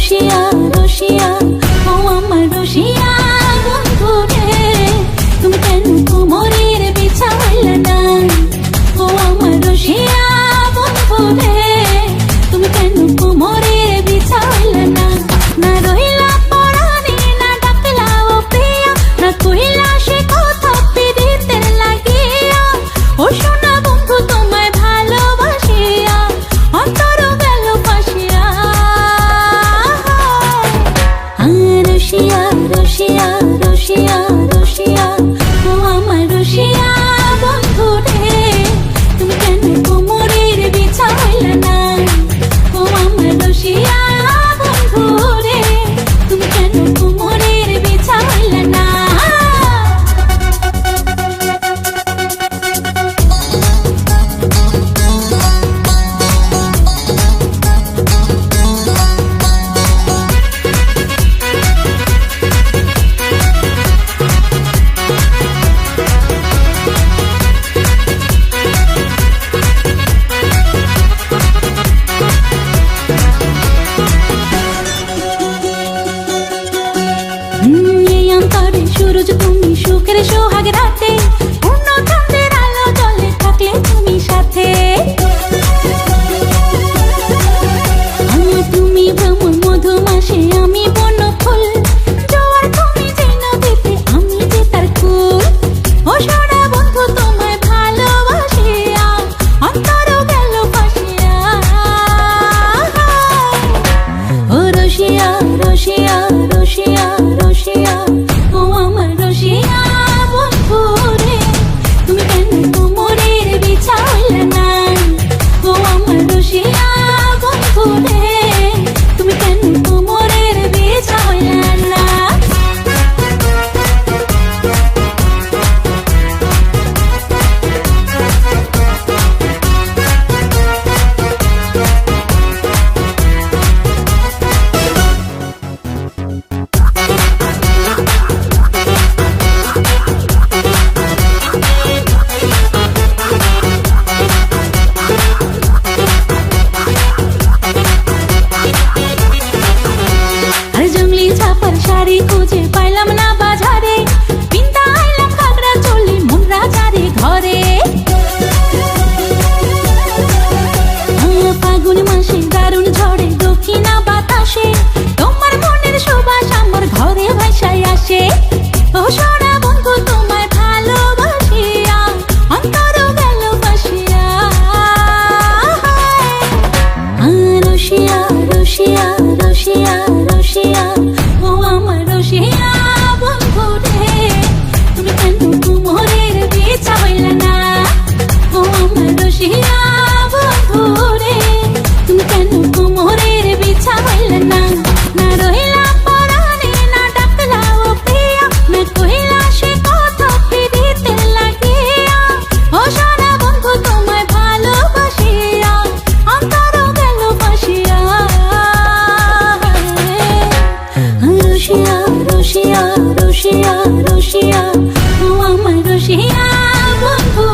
খুশি সে আমি মাসে দারুণ ঝড়ে, দক্ষিণা বাতাসে। তোমার মনের সুবাস আমার ঘরে ভাষায় আসে। ও সোনা বন্ধু, তোমায় ভালোবাসিয়া অন্তর গেল বাসিয়া রসিয়া রসিয়া রুশিয়া রুশিয়া রুশিয়া ও আমার রুশিয়া বন্ধু